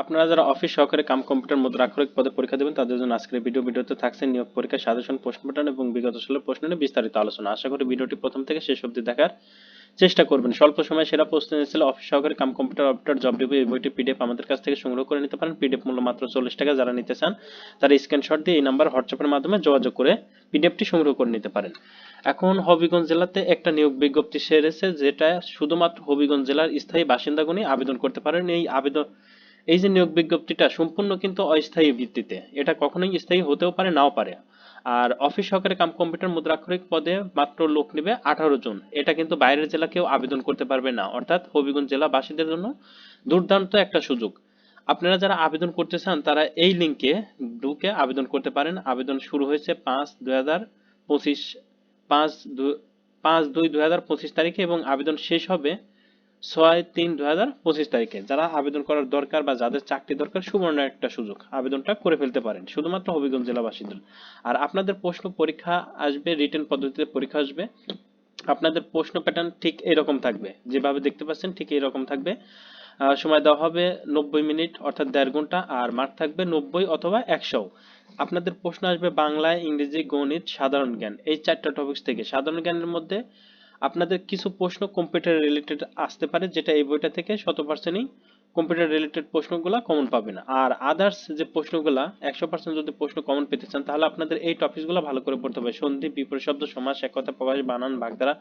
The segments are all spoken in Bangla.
আপনারা যারা অফিস সহকারী কাম কম্পিউটার মুদ্রাক্ষরিক পদে পরীক্ষা দেবেন, তাদের জন্য আজকের ভিডিও ভিডিওতে থাকছে নিয়োগ পরীক্ষা সাজেশন প্রশ্ন প্যাটার্ন এবং বিগত সালের প্রশ্ন নিয়ে বিস্তারিত আলোচনা। আশা করি ভিডিওটি প্রথম থেকে শেষ অবধি দেখার চেষ্টা করবেন। স্বল্প সময়ে সেরা প্রশ্ন এসেছিল অফিস সহকারী cum computer operator job review এই বইটি পিডিএফ আমাদের কাছ থেকে সংগ্রহ করে নিতে পারেন। পিডিএফ মূল্য মাত্র চল্লিশ টাকা, যারা নিতে চান তারা স্ক্রিনশট দিয়ে এই নাম্বার হোয়াটসঅ্যাপের মাধ্যমে যোগাযোগ করে পিডিএফটি সংগ্রহ করে নিতে পারেন। এখন হবিগঞ্জ জেলাতে একটা নিয়োগ বিজ্ঞপ্তি সেরেছে, যেটা শুধুমাত্র হবিগঞ্জ জেলার স্থায়ী বাসিন্দাগণই আবেদন করতে পারেন। এই আবেদন এই যে নিয়োগ বিজ্ঞপ্তিটা সম্পূর্ণ কিন্তু অস্থায়ী ভিত্তিতে। এটা কখনোই স্থায়ী হতেও পারে, নাও পারে। আর অফিস সহকারী কাম কম্পিউটার মুদ্রাক্ষরিক পদে মাত্র লোক নেবে আঠারো জন। এটা কিন্তু বাইরের জেলা কেউ আবেদন করতে পারবে না। অর্থাৎ হবিগঞ্জ জেলাবাসীদের জন্য দুর্দান্ত একটা সুযোগ। আপনারা যারা আবেদন করতে চান, তারা এই লিঙ্কে ঢুকে আবেদন করতে পারেন। আবেদন শুরু হয়েছে পাঁচ দুই হাজার পঁচিশ, পাঁচ পাঁচ দুই দুই হাজার পঁচিশ তারিখে এবং আবেদন শেষ হবে ছয় তিন দুই হাজার পঁচিশ তারিখে। যারা আবেদন করার দরকার বা যাদের চাকরি দরকার, সুবর্ণ একটা সুযোগ। আবেদনটা করে ফেলতে পারেন, শুধুমাত্র হবিগঞ্জ জেলাবাসীদের। আর আপনাদের প্রশ্ন পরীক্ষা আসবে, রিটেন পদ্ধতিতে পরীক্ষা আসবে। আপনাদের প্রশ্ন প্যাটার্ন ঠিক এরকম থাকবে। যেভাবে দেখতে পাচ্ছেন ঠিক এরকম থাকবে। সময় দেওয়া হবে নব্বই মিনিট, অর্থাৎ দেড় ঘণ্টা, আর মার্ক থাকবে নব্বই অথবা একশো। আপনাদের প্রশ্ন আসবে বাংলায় ইংরেজি, গণিত, সাধারণ জ্ঞান। এই চারটা টপিকস থেকে সাধারণ জ্ঞানের মধ্যে আপনাদের কিছু প্রশ্ন কম্পিউটার রিলেটেড আসতে পারে, যেটা এই বইটা থেকে শত পার্সেন্টই কম্পিউটার রিলেটেড প্রশ্নগুলো কমন পাবেন। আর আদার্স যে প্রশ্নগুলো একশো পার্সেন্ট যদি প্রশ্ন কমন পেতে চান, তাহলে আপনাদের এই টপিকসগুলো ভালো করে পড়তে হবে। সন্ধি, বিপরীত শব্দ, সমাস, এক কথা প্রকাশ বানান, বাগধারা,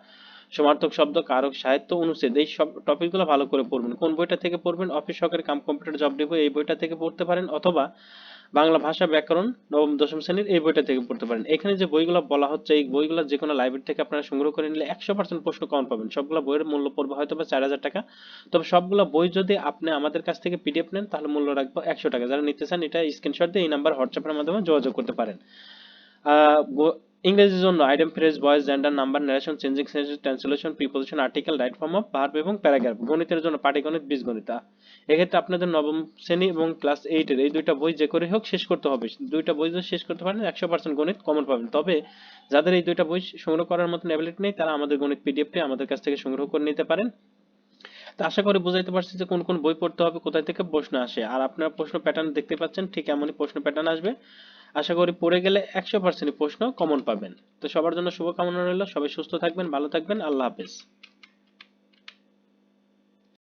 সমার্থক শব্দ, কারক, সাহিত্য, অনুচ্ছেদ, এই সব টপিকগুলো ভালো করে পড়বেন। কোন বইটা থেকে পড়বেন? অফিস সহকারী কাম কম্পিউটার জব ডিপো এই বইটা থেকে পড়তে পারেন, অথবা বাংলা ভাষা ব্যাকরণ নবম দশম শ্রেণির এই বইটা থেকে পড়তে পারেন। এখানে যে বইগুলো বলা হচ্ছে এই বইগুলো যে কোনো লাইব্রেরি থেকে আপনারা সংগ্রহ করে নিলে একশো পার্সেন্ট প্রশ্ন কমন পাবেন। সবগুলো বইয়ের মূল্য পড়বে হয়তো বা চার হাজার টাকা। তবে সবগুলো বই যদি আপনি আমাদের কাছ থেকে পিডিএফ নেন তাহলে মূল্য রাখব একশো টাকা। যারা নিতে চান এটা স্ক্রিনশট দিয়ে এই নাম্বার হোয়াটসঅ্যাপের মাধ্যমে যোগাযোগ করতে পারেন। আহ, ইংরেজির জন্য item phrase, voice, gender, number narration changing sentence translation preposition article right form of verb এবং প্যারাগ্রাফ গণিতের জন্য পাটিগণিত, বীজগণিত। এক্ষেত্রে আপনাদের নবম শ্রেণি এবং ক্লাস এইটের এই দুইটা বই যে করে হোক শেষ করতে হবে। দুইটা বই শেষ করতে পারেন, একশো পার্সেন্ট গণিত কমন পাবেন তবে যাদের এই দুইটা বই সংগ্রহ করার মতন অ্যাবিলিটি নেই, তারা আমাদের গণিত পিডিএফটি আমাদের কাছ থেকে সংগ্রহ করে নিতে পারেন। তো আশা করি বুঝাইতে পারছি যে কোন কোন বই পড়তে হবে, কোথায় থেকে প্রশ্ন আসে। আর আপনারা প্রশ্ন প্যাটার্ন দেখতে পাচ্ছেন, ঠিক এমনই প্রশ্ন প্যাটার্ন আসবে। আশা করি পড়ে গেলে একশো পার্সেন্ট প্রশ্ন কমন পাবেন। তো সবার জন্য শুভকামনা রইল। সবাই সুস্থ থাকবেন, ভালো থাকবেন। আল্লাহ হাফেজ।